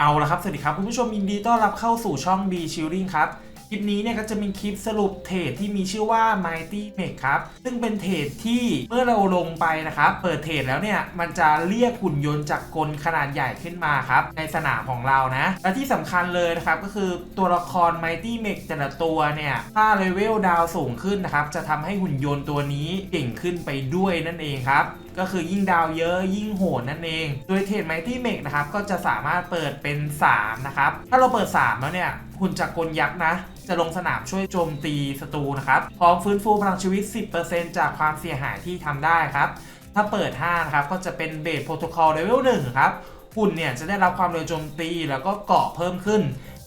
เอาละครับสวัสดีครับคุณผู้ชมยินดีต้อนรับเข้าสู่ช่อง B Shielding ครับ คลิปนี้เนี่ยก็จะเป็นคลิปสรุปเทรดที่มีชื่อว่า Mighty m a k ครับ ซึ่งเป็นเทรดที่เมื่อเราลงไปนะครับ เปิดเทรดแล้วเนี่ยมันจะเรียกหุ่นยนต์จากกลขนาดใหญ่ขึ้นมาครับ ในสนามของเรานะ และที่สำคัญเลยนะครับ ก็คือตัวละคร Mighty m a k แต่ละตัวเนี่ยถ้าเลเวลดาวสูงขึ้นนะครับจะทำให้หุ่นยนต์ตัวนี้เก่งขึ้นไปด้วยนั่นเองครับก็คือยิ่งดาวเยอะยิ่งโหดนั่นเอง โดยเทรดไมตี้เมกนะครับก็จะสามารถเปิดเป็น 3 นะครับ ถ้าเราเปิด 3 แล้วเนี่ยหุ่นจักรกลยักษ์นะ จะลงสนามช่วยโจมตีศัตรูนะครับ พร้อมฟื้นฟูพลังชีวิต 10%จากความเสียหายที่ทำได้ครับ ถ้าเปิด 5 นะครับ ก็จะเป็นเบสโปรโตคอลเลเวล1ครับหุ่นเนี่ยจะได้รับความเร็วโจมตีแล้วก็เกาะเพิ่มขึ้น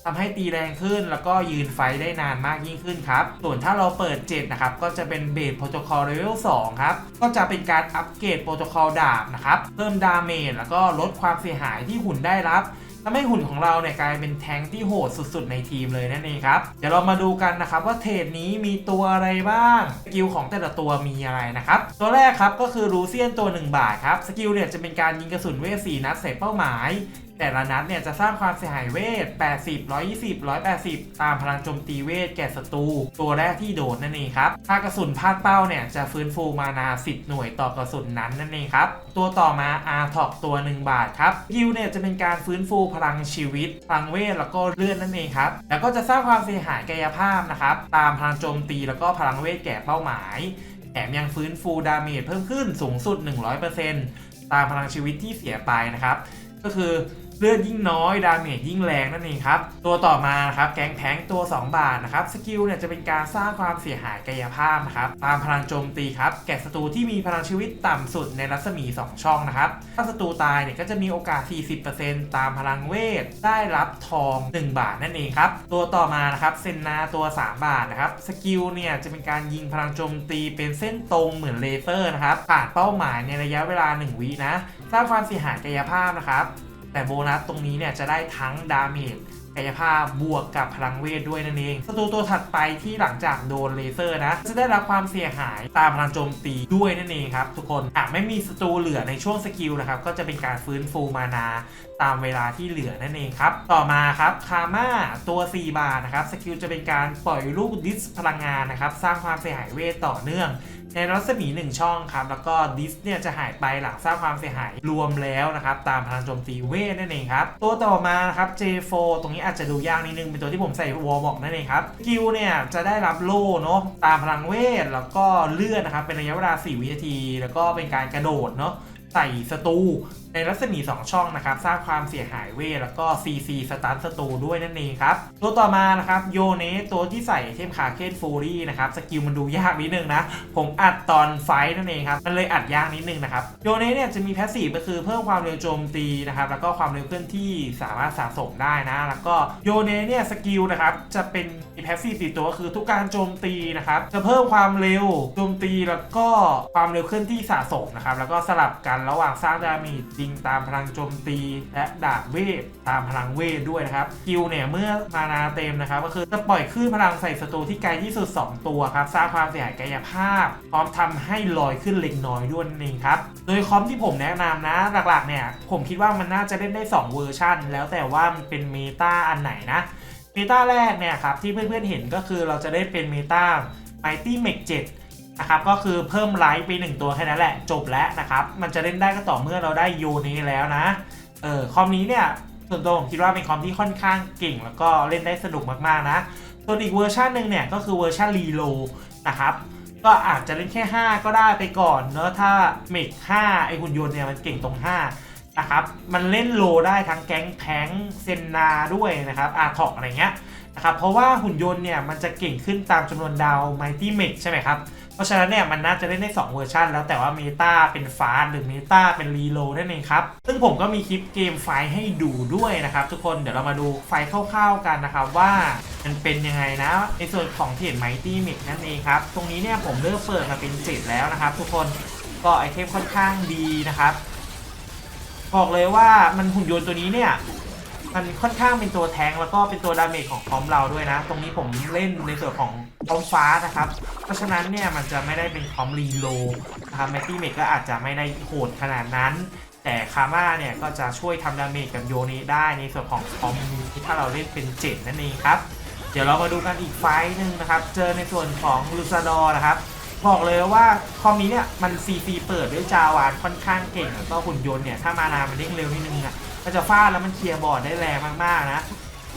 ทำให้ตีแรงขึ้นแล้วก็ยืนไฟได้นานมากยิ่งขึ้นครับ ส่วนถ้าเราเปิด 7 นะครับ ก็จะเป็นเบสโปรโตคอลเลเวล2ครับ ก็จะเป็นการอัปเกรดโปรโตคอลดาบนะครับ เพิ่มดาเมจแล้วก็ลดความเสียหายที่หุ่นได้รับทำให้หุ่นของเราเนี่ยกลายเป็นแทงที่โหดสุดๆ ในทีมเลยนั่นเองครับ เดี๋ยวเรามาดูกันนะครับว่าเทรดนี้มีตัวอะไรบ้าง สกิลของแต่ละตัวมีอะไรนะครับ ตัวแรกครับก็คือรูเซียนตัว 1 บาทครับ สกิลเนี่ยจะเป็นการยิงกระสุนเวท4นัดใส่เป้าหมาย แต่ละนัดเนี่ยจะสร้างความเสียหายเวท 80 120 180 ตามพลังโจมตีเวทแก่ศัตรูตัวแรกที่โดดนั่นเองครับ ถ้ากระสุนพลาดเป้าเนี่ยจะฟื้นฟูมานา 10 หน่วยต่อกระสุนนั้นนั่นเองครับ ตัวต่อมา r t o p ตัว 1 บาทครับยิวเนี่ยจะเป็นการฟื้นฟูพลังชีวิต พลังเวทแล้วก็เลือดนั่นเองครับ แล้วก็จะสร้างความเสียหายกายภาพนะครับ ตามพลังโจมตีแล้วก็พลังเวทแก่เป้าหมาย แถมยังฟื้นฟูดาเมจเพิ่มขึ้นสูงสุด 100%ตามพลังชีวิตที่เสียไปนะครับ ก็คือ เลือดยิ่งน้อยดาเมจยิ่งแรงนั่นเองครับ ตัวต่อมานะครับแก๊งแพงตัว 2 บาทนะครับสกิลเนี่ยจะเป็นการสร้างความเสียหายกายภาพนะครับตามพลังโจมตีครับแก่ศัตรูที่มีพลังชีวิตต่ำสุดในรัศมี 2 ช่องนะครับถ้าศัตรูตายเนี่ยก็จะมีโอกาส 40%ตามพลังเวทได้รับทอง 1 บาทนั่นเองครับตัวต่อมานะครับเซนนาตัว 3 บาทนะครับสกิลเนี่ยจะเป็นการยิงพลังโจมตีเป็นเส้นตรงเหมือนเลเซอร์นะครับผ่านเป้าหมายในระยะเวลา 1 วินะสร้างความเสียหายกายภาพนะครับ แต่โบนัสตรงนี้เนี่ยจะได้ทั้งดาเมจ กายภาพบวกกับพลังเวทด้วยนั่นเองศัตรูตัวถัดไปที่หลังจากโดนเลเซอร์นะ จะได้รับความเสียหายตามพลังโจมตีด้วยนั่นเองครับทุกคนหากไม่มีศัตรูเหลือในช่วงสกิลนะครับก็จะเป็นการฟื้นฟูมานาตามเวลาที่เหลือนั่นเองครับ ต่อมาครับคาม่าตัว 4 บาทนะครับสกิลจะเป็นการปล่อยลูกดิสพลังงานนะครับสร้างความเสียหายเวทต่อเนื่องในรัศมี 1 ช่องครับ แล้วก็ดิสเนี่ยจะหายไปหลังสร้างความเสียหายรวมแล้วนะครับ ตามพลังโจมตีเวทนั่นเองครับ ตัวต่อมานะครับ J4 ตรงนี้อาจจะดูยากนิดนึง เป็นตัวที่ผมใส่วอลบอกนั่นเองครับกิลเนี่ยจะได้รับโล่เนาะตามพลังเวทแล้วก็เลื่อนนะครับเป็นระยะเวลา 4 วินาที แล้วก็เป็นการกระโดดเนาะใส่ศัตรู ในรัศมี 2 ช่องนะครับสร้างความเสียหายเวแล้วก็ CC สตันศัตรูด้วยนั่นเองครับ ตัวต่อมานะครับโยเนตัวที่ใส่เทมคาเคนฟูรี่นะครับสกิลมันดูยากนิดนึงนะ ผมอัดตอนไฟนั่นเองครับ มันเลยอัดยากนิดนึงนะครับโยเนเนี่ยจะมีแพสซีฟก็คือเพิ่มความเร็วโจมตีนะครับแล้วก็ความเร็วเคลื่อนที่สามารถสะสมได้นะ แล้วก็โยเนเนี่ยสกิลนะครับจะเป็นแพสซีฟติดตัวก็คือทุกการโจมตีนะครับจะเพิ่มความเร็วโจมตีแล้วก็ความเร็วเคลื่อนที่สะสมนะครับแล้วก็สลับกันระหว่างสร้างดาเมจิงตามพลังโจมตี และดาบเวทตามพลังเวทด้วยนะครับกิลเนี่ยเมื่อมานาเต็มนะครับก็คือจะปล่อยคลื่นพลังใส่ศัตรูที่ไกลที่สุด 2 ตัวครับสร้างความเสียหายกายภาพ พร้อมทำให้ลอยขึ้นเล็กน้อยด้วยนั่นเองครับโดยคอมที่ผมแนะนำนะหลักๆเนี่ยผมคิดว่ามันน่าจะเล่นได้ 2 เวอร์ชันแล้วแต่ว่ามันเป็นเมตาอันไหนนะเมตาแรกเนี่ยครับที่เพื่อนๆเห็นก็คือเราจะได้เป็นเมตา Mighty m e c 7 นะครับก็คือเพิ่มไลท์ไป 1 ตัวแค่นั้นแหละจบแล้วนะครับมันจะเล่นได้ก็ต่อเมื่อเราได้โยนี้แล้วนะเออคอมนี้เนี่ยส่วนตัวผมคิดว่าเป็นคอมที่ค่อนข้างเก่ง แล้วก็เล่นได้สนุกมากๆนะส่วนอีกเวอร์ชันหนึ่งเนี่ยก็คือเวอร์ชันรีโลนะครับก็อาจจะเล่นแค่ 5 ก็ได้ไปก่อนเนอะถ้าเมก5ไอหุ่นยนต์เนี่ยมันเก่งตรง 5 นะครับ มันเล่นโลได้ทั้งแก๊งแพงเซนนาด้วยนะครับอาร์ทอกอะไรเงี้ยนะครับเพราะว่าหุ่นยนต์เนี่ยมันจะเก่งขึ้นตามจำนวนดาว Mighty m e g ใช่ไหมครับ ราะฉะนั้นเนี่ยมันน่าจะเล่นได้2เวอร์ชันแล้วแต่ว่าเมตาเป็นฟาสหรือเมตาเป็นรีโลนั่นเองครับ ซึ่งผมก็มีคลิปเกมไฟให้ดูด้วยนะครับ ทุกคนเดี๋ยวเรามาดูไฟคร่าวๆกันนะครับว่ามันเป็นยังไงนะในส่วนของเทียนไมตี้มิกนั่นเองครับ ตรงนี้เนี่ยผมเริ่มเปิดมาเป็นเจ็ดแล้วนะครับ ทุกคนก็ไอเทมค่อนข้างดีนะครับบอกเลยว่ามันหุ่นยนต์ตัวนี้เนี่ย มันค่อนข้างเป็นตัวแทงแล้วก็เป็นตัวดาเมจของคอมเราด้วยนะ ตรงนี้ผมเล่นในส่วนของคอมฟ้านะครับ เพราะฉะนั้นเนี่ยมันจะไม่ได้เป็นคอมรีโลนะครับแมตตี้เมกก็อาจจะไม่ได้โหดขนาดนั้น แต่คาม่าเนี่ยก็จะช่วยทำดาเมจกับโยเนะได้ในส่วนของคอมที่ถ้าเราเล่นเป็นเจ็ดนั่นเองครับ เดี๋ยวเรามาดูกันอีกไฟต์หนึ่งนะครับ เจอในส่วนของลูซาดอร์นะครับบอกเลยว่าคอมนี้เนี่ยมันซีซีเปิดด้วยจาวานค่อนข้างเก่งแล้วก็หุ่นยนต์เนี่ยถ้ามานามันเด้งเร็วนิดนึงอะ มันจะฟาดแล้วมันเคลียร์บอร์ดได้แรงมากๆนะ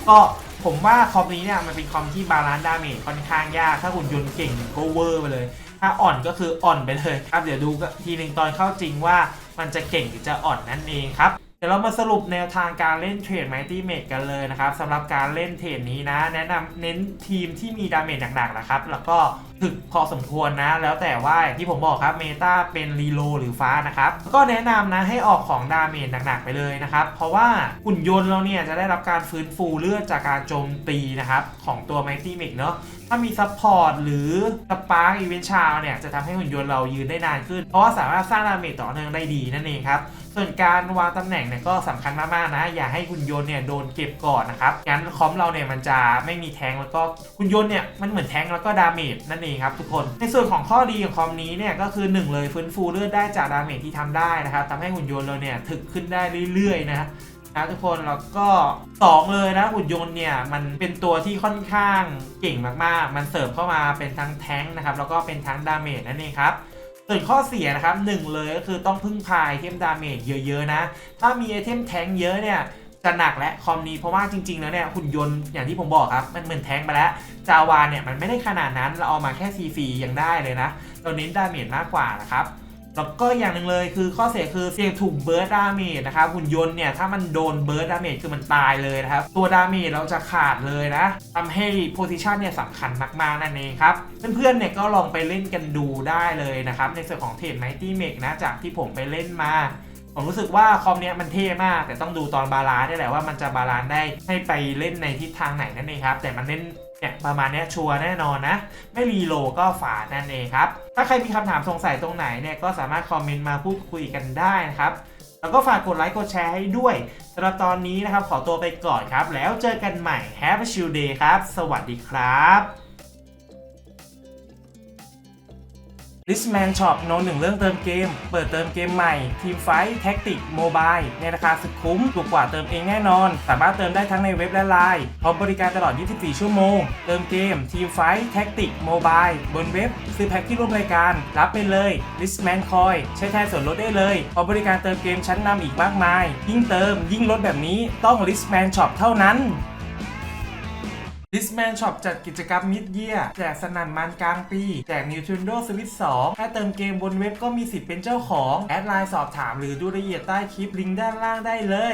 ก็ผมว่าคอมนี้เนี่ยมันเป็นคอมที่บาลานซ์ดาเมจค่อนข้างยาก ถ้าหุ่นยนต์เก่งก็เวอร์ไปเลย ถ้าอ่อนก็คืออ่อนไปเลยครับเดี๋ยวดูทีหนึ่งตอนเข้าจริงว่ามันจะเก่งหรือจะอ่อนนั่นเองครับ ดี๋ยวเรามาสรุปแนวทางการเล่นเทรดไมตี้เม e กันเลยนะครับสำหรับการเล่นเทรดนี้นะ แนะนำเน้นทีมที่มีดาเมจหนักๆนะครับ แล้วก็ถึกพอสมควรนะ แล้วแต่ว่าที่ผมบอกครับเมตาเป็นรีโลหรือฟ้านะครับ ก็แนะนำนะให้ออกของดาเมจหนักๆไปเลยนะครับ เพราะว่าหุ่นยนต์เราเนี่ยจะได้รับการฟื้นฟูเลือดจากการโจมตีนะครับของตัวไมตี้เม e เนาะ ถ้ามีซัพพอร์ตหรือสปาร์กอีเวนต์ชาวเนี่ยจะทำให้หุ่นยนต์เรายืนได้นานขึ้น เพราะว่าสามารถสร้างดาเมจต่อเนื่องได้ดีนั่นเองครับ ส่วนการวางตำแหน่งเนี่ยก็สำคัญมากๆนะ อย่าให้หุ่นยนต์เนี่ยโดนเก็บก่อนนะครับ งั้นคอมเราเนี่ยมันจะไม่มีแทงแล้วก็หุ่นยนต์เนี่ยมันเหมือนแทงแล้วก็ดาเมจนั่นเองครับทุกคน ในส่วนของข้อดีของคอมนี้เนี่ยก็คือหนึ่งเลยฟื้นฟูเลือดได้จากดาเมจที่ทำได้นะครับทำให้หุ่นยนต์เราเนี่ยถึกขึ้นได้เรื่อยๆนะ นะทุกคนแล้วก็ 2 เลยนะหุ่นยนต์เนี่ยมันเป็นตัวที่ค่อนข้างเก่งมากๆ มันเสร์ฟเข้ามาเป็นทั้งแท้งค์นะครับแล้วก็เป็นทั้งดาเมจนั่นเองครับส่วนข้อเสียนะครับหนึ่งเลยก็คือต้องพึ่งพายไอเทมดาเมจเยอะๆนะ ถ้ามีไอเทมแท้งค์เยอะเนี่ยจะหนักและคอมนี้เพราะว่าจริงๆ แล้วเนี่ยหุ่นยนต์อย่างที่ผมบอกครับ มันเหมือนแท้งค์ไปแล้ว จาวานเนี่ยมันไม่ได้ขนาดนั้นเราเอามาแค่ซีซียังได้เลยนะ เราเน้นดาเมจมากกว่านะครับ แล้วก็อย่างหนึ่งเลยคือข้อเสียคือเสี่ยงถูกเบิร์ดดาเมจนะครับหุ่นยนต์เนี่ยถ้ามันโดนเบิร์ดดาเมจคือมันตายเลยนะครับ ตัวดาเมจเราจะขาดเลยนะทำให้โพซิชันเนี่ยสำคัญมากๆนั่นเองครับ เพื่อนๆเนี่ยก็ลองไปเล่นกันดูได้เลยนะครับ ในส่วนของเทรดไนตี้เมกนะจากที่ผมไปเล่นมาผมรู้สึกว่าคอมเนี้ยมันเท่มาก แต่ต้องดูตอนบาลานซ์นี่แหละว่ามันจะบาลานซ์ได้ให้ไปเล่นในทิศทางไหนนั่นเองครับ แต่มันเล่น เนี่ยประมาณนี้ชัวร์แน่นอนนะ ไม่รีโลก็ฝานั่นเองครับ ถ้าใครมีคำถามสงสัยตรงไหนเนี่ยก็สามารถคอมเมนต์มาพูดคุยกันได้นะครับ แล้วก็ฝากกดไลค์กดแชร์ให้ด้วยสำหรับตอนนี้นะครับขอตัวไปก่อนครับ แล้วเจอกันใหม่ Have a chill day ครับ สวัสดีครับ l i s t m a n Shop โนหนึ่งเรื่องเติมเกม เปิดเติมเกมใหม่ ทีมไฟท์แท็กติกโมบายในราคาสุดคุ้มถูกกว่าเติมเองแน่นอน สามารถเติมได้ทั้งในเว็บและไลน์พร้อมบริการตลอด 24 ชั่วโมง เติมเกม ทีมไฟท์แท็กติกโมบายบนเว็บ ซื้อแพ็คที่ร่วมรายการ รับไปเลย l i s t m a n Coin ใช้แทนส่วนลดได้เลยพร้อมบริการเติมเกมชั้นนำอีกมากมาย ยิ่งเติมยิ่งลดแบบนี้ต้อง l i s t m a n Shop เท่านั้น ดิสแมนช็อปจัดกิจกรรมมิดเยียแจกสนั่นมันกลางปี แจก Nintendo Switch 2 ถ้าเติมเกมบนเว็บก็มีสิทธิ์เป็นเจ้าของ แอดไลน์สอบถามหรือดูรายละเอียดใต้คลิปลิงก์ด้านล่างได้เลย